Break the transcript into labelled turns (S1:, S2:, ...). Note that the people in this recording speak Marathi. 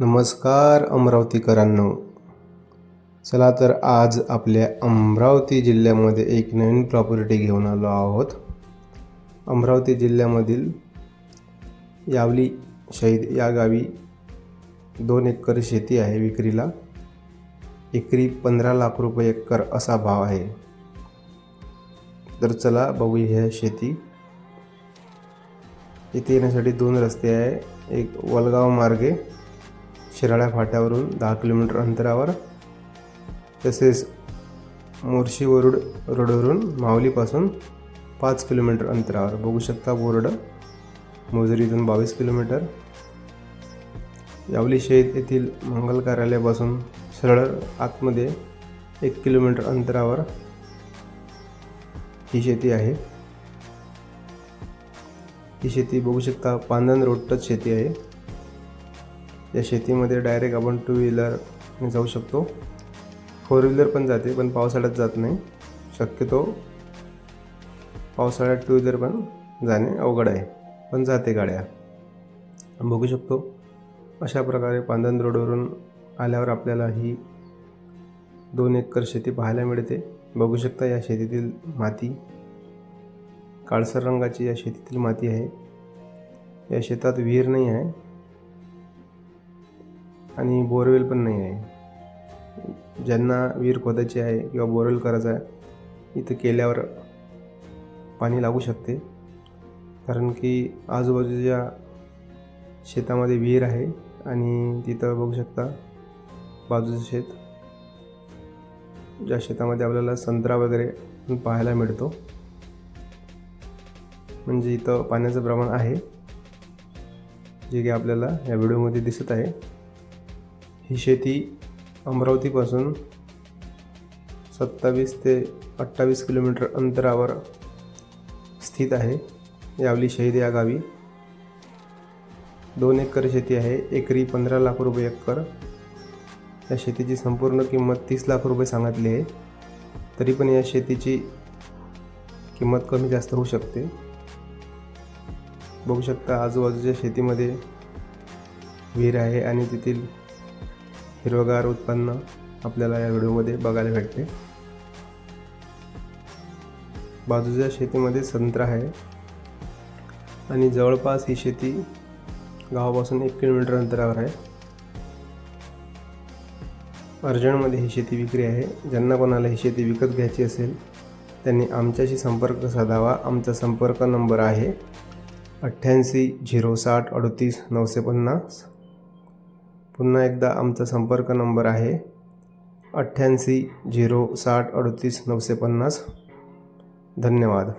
S1: नमस्कार अमरावतीकरांनो. चला तर आज आपल्या अमरावती जिल्ह्यामध्ये एक नवीन प्रॉपर्टी घेऊन आलो आहोत. अमरावती जिल्ह्यामधील यावली शहीद या गावी दोन एकर शेती आहे विक्रीला. एकरी पंधरा लाख रुपये एकर असा भाव आहे. तर चला बघू ह्या शेती. इथे येण्यासाठी दोन रस्ते आहे. एक वलगाव मार्गे शिराळ्या फाट्यावरून दहा किलोमीटर अंतरावर तसेच मोर्शी वरुड रोडवरून माऊलीपासून पाच किलोमीटर अंतरावर. बघू शकता बोर्ड मोजरीतून बावीस किलोमीटर. यावली शेत येथील मंगल कार्यालयापासून सरळ आतमध्ये एक किलोमीटर अंतरावर ही शेती आहे. ही शेती बघू शकता पांदन रोड टच शेती आहे. या शेतीमध्ये डायरेक्ट आपण टू व्हीलरने जाऊ शकतो. फोर व्हीलर पण जाते पण पावसाळ्यात जात नाही. शक्यतो पावसाळ्यात टू व्हीलर पण जाणे अवघड आहे पण जाते गाड्या. बघू शकतो अशा प्रकारे पांदन रोडवरून आल्यावर आपल्याला ही दोन एकर शेती पाहायला मिळते. बघू शकता या शेतीतील माती काळसर रंगाची या शेतीतील माती आहे. या शेतात विहीर नाही आहे. आणि बोरवेल पण नाही आहे. ज्यांना विहीर खोदायची आहे किंवा बोरवेल करायचा आहे इथं केल्यावर पाणी लागू शकते. कारण की आजूबाजूच्या शेतामध्ये विहीर आहे आणि तिथं बघू शकता बाजूचं शेत. ज्या शेतामध्ये आपल्याला संत्रा वगैरे पाहायला मिळतो. म्हणजे इथं पाण्याचं प्रमाण आहे. जे की आपल्याला या व्हिडिओमध्ये दिसत आहे. ही शेती अमरावतीपासून सत्तावीस ते अठ्ठावीस किलोमीटर अंतरावर स्थित आहे. यावली शहीद या गावी. दोन एकर शेती आहे. एकरी पंधरा लाख रुपये एकर. या शेतीची संपूर्ण किंमत तीस लाख रुपये सांगितली आहे. तरी पण या शेतीची किंमत कमी जास्त होऊ शकते. बघू शकता आजूबाजूच्या शेतीमध्ये विहीर आहे आणि तेथील हिरवगार उत्पन्न आपल्याला या व्हिडिओमध्ये बघायला भेटते. बाजूच्या शेतीमध्ये संत्रा आहे. आणि जवळपास ही शेती गावापासून एक किलोमीटर अंतरावर आहे. अर्जंटमध्ये ही शेती विक्री आहे. ज्यांना कोणाला ही शेती विकत घ्यायची असेल त्यांनी आमच्याशी संपर्क साधावा. आमचा संपर्क नंबर आहे अठ्ठ्याऐंशी झिरो साठ अडतीस नऊशे पन्नास. पुन्हा एकदा आमचा संपर्क नंबर आहे अठ्ठ्याऐंशी झिरो साठ अडतीस नऊशे पन्नास. धन्यवाद.